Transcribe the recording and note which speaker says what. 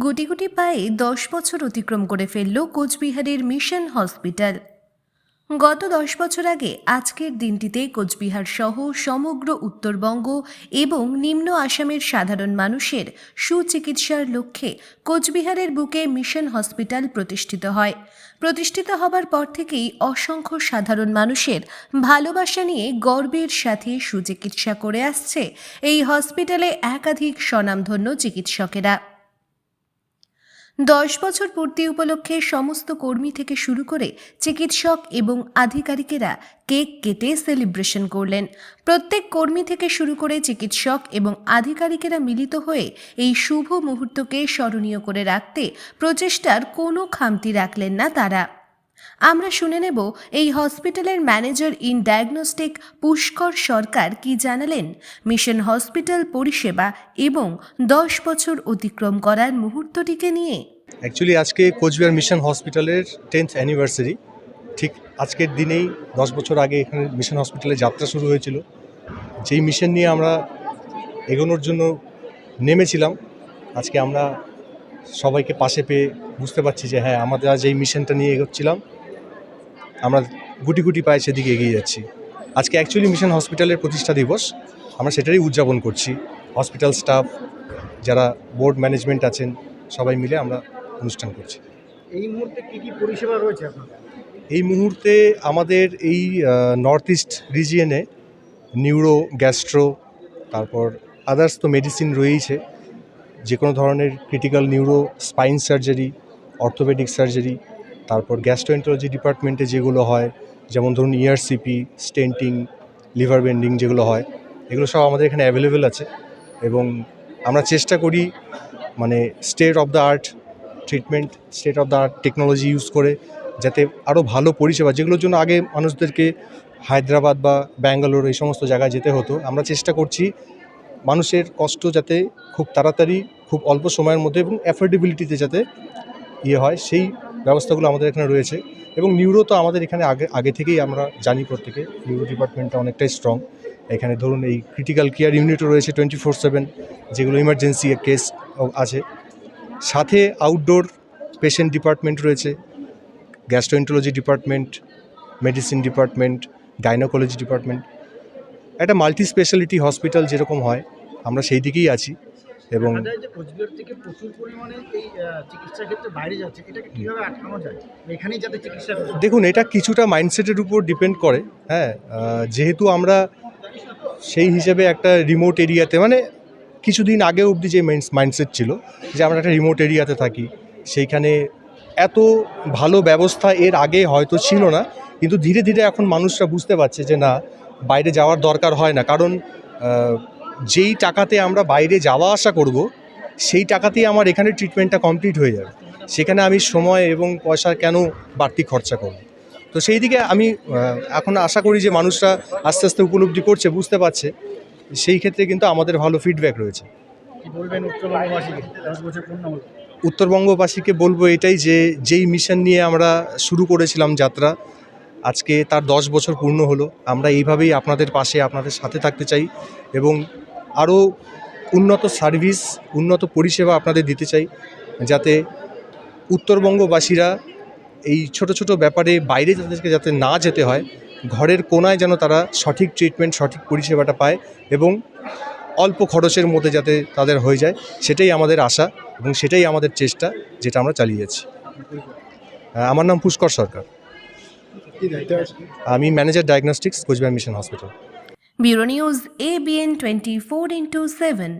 Speaker 1: গুটি গুটি পায়ে দশ বছর অতিক্রম করে ফেলল কোচবিহারের মিশন হসপিটাল। গত দশ বছর আগে আজকের দিনটিতে কোচবিহার সহ সমগ্র উত্তরবঙ্গ এবং নিম্ন আসামের সাধারণ মানুষের সুচিকিৎসার লক্ষ্যে কোচবিহারের বুকে মিশন হসপিটাল প্রতিষ্ঠিত হয়। প্রতিষ্ঠিত হবার পর থেকেই অসংখ্য সাধারণ মানুষের ভালোবাসা নিয়ে গর্বের সাথে সুচিকিৎসা করে আসছে এই হসপিটালে একাধিক স্বনামধন্য চিকিৎসকেরা। দশ বছর পূর্তি উপলক্ষে সমস্ত কর্মী থেকে শুরু করে চিকিৎসক এবং আধিকারিকেরা কেক কেটে সেলিব্রেশন করলেন। প্রত্যেক কর্মী থেকে শুরু করে চিকিৎসক এবং আধিকারিকেরা মিলিত হয়ে এই শুভ মুহূর্তকে স্মরণীয় করে রাখতে প্রচেষ্টার কোনো খামতি রাখলেন না তারা। আমরা শুনে নেব এই হসপিটালের manager in diagnostic Pushkar Sarkar কি জানালেন, মিশন হসপিটাল পরিষেবা এবং দশ বছর অতিক্রম করার মুহূর্তটিকে নিয়ে।
Speaker 2: অ্যাকচুয়ালি আজকে কোচবিহার মিশন হসপিটালের টেন্থ অ্যানিভার্সারি। ঠিক আজকের দিনেই দশ বছর আগে এখানে মিশন হসপিটালে যাত্রা শুরু হয়েছিল। যেই মিশন নিয়ে আমরা এগোনোর জন্য নেমেছিলাম, আজকে আমরা সবাইকে পাশে পেয়ে বুঝতে পারছি যে হ্যাঁ আমাদের আজ এই মিশনটা নিয়ে এগোচ্ছিলাম। আমরা গুটি গুটি পায়ে সেদিকে এগিয়ে যাচ্ছি। আজকে অ্যাকচুয়ালি মিশন হসপিটালের প্রতিষ্ঠা দিবস। আমরা সেটারই উদযাপন করছি। হসপিটাল স্টাফ যারা বোর্ড ম্যানেজমেন্ট আছেন সবাই মিলে আমরা অনুষ্ঠান করছি।
Speaker 3: এই মুহূর্তে কি কি পরিষেবা রয়েছে
Speaker 2: এই মুহূর্তে আমাদের এই নর্থ ইস্ট রিজিয়নে নিউরো গ্যাস্ট্রো তারপর আদার্স তো মেডিসিন রয়েইছে। যে কোনো ধরনের critical neuro spine surgery orthopaedic surgery তারপর গ্যাস্ট্রোএন্টোলজি ডিপার্টমেন্টে যেগুলো হয়, যেমন ধরুন ইআরসিপি স্টেন্টিং লিভার বেন্ডিং যেগুলো হয়, এগুলো সব আমাদের এখানে অ্যাভেলেবেল আছে এবং আমরা চেষ্টা করি মানে state of the art treatment state of the art technology use করে যাতে আরও ভালো পরিষেবা, যেগুলোর জন্য আগে মানুষদেরকে হায়দ্রাবাদ বা ব্যাঙ্গালোর এই সমস্ত জায়গায় যেতে হতো, আমরা চেষ্টা করছি মানুষের কষ্ট যাতে খুব তাড়াতাড়ি, খুব অল্প সময়ের মধ্যে এবং অ্যাফোর্ডেবিলিটিতে যাতে ইয়ে হয়, সেই ব্যবস্থাগুলো আমাদের এখানে রয়েছে। এবং নিউরো তো আমাদের এখানে আগে আগে থেকেই আমরা জানি প্রত্যেকে নিউরো ডিপার্টমেন্টটা অনেকটাই স্ট্রং এখানে ধরুন এই ক্রিটিক্যাল কেয়ার ইউনিটও রয়েছে টোয়েন্টি ফোর সেভেন যেগুলো ইমার্জেন্সি কেস আছে। সাথে আউটডোর পেশেন্ট ডিপার্টমেন্ট রয়েছে gastroenterology department medicine department gynaecology department একটা মাল্টি স্পেশালিটি হসপিটাল যেরকম হয় আমরা সেই দিকেই আছি এবং দেখুন এটা কিছুটা মাইন্ডসেটের উপর ডিপেন্ড করে হ্যাঁ যেহেতু আমরা সেই হিসেবে একটা রিমোট এরিয়াতে মানে কিছুদিন আগে অবধি যে মাইন্ডসেট ছিল যে আমরা একটা রিমোট এরিয়াতে থাকি সেইখানে এত ভালো ব্যবস্থা এর আগে হয়তো ছিল না কিন্তু ধীরে ধীরে এখন মানুষরা বুঝতে পারছে যে না বাইরে যাওয়ার দরকার হয় না। কারণ যেই টাকাতে আমরা বাইরে যাওয়া আসা করব সেই টাকাতেই আমার এখানে ট্রিটমেন্টটা কমপ্লিট হয়ে যাবে। সেখানে আমি সময় এবং পয়সা কেন বাড়তি খরচা করব? তো সেই দিকে আমি এখন আশা করি যে মানুষরা আস্তে আস্তে উপলব্ধি করছে বুঝতে পারছে। সেই ক্ষেত্রে কিন্তু আমাদের ভালো ফিডব্যাক রয়েছে।
Speaker 3: বলবেন উত্তরবঙ্গবাসীকে
Speaker 2: বলব এটাই যে যেই মিশন নিয়ে আমরা শুরু করেছিলাম যাত্রা আজকে তার দশ বছর পূর্ণ হলো। আমরা এইভাবেই আপনাদের পাশে আপনাদের সাথে থাকতে চাই এবং আরও উন্নত সার্ভিস, উন্নত পরিষেবা আপনাদের দিতে চাই যাতে উত্তরবঙ্গবাসীরা এই ছোট ছোট ব্যাপারে বাইরে তাদেরকে যাতে না যেতে হয়, ঘরের কোনায় যেন তারা সঠিক ট্রিটমেন্ট সঠিক পরিষেবাটা পায় এবং অল্প খরচের মধ্যে যাতে তাদের হয়ে যায়, সেটাই আমাদের আশা এবং সেটাই আমাদের চেষ্টা যেটা আমরা চালিয়ে আমার নাম পুষ্কর সরকার। আমি manager diagnostics Cooch Behar mission hospital.
Speaker 1: Bureau news ABN twenty four into seven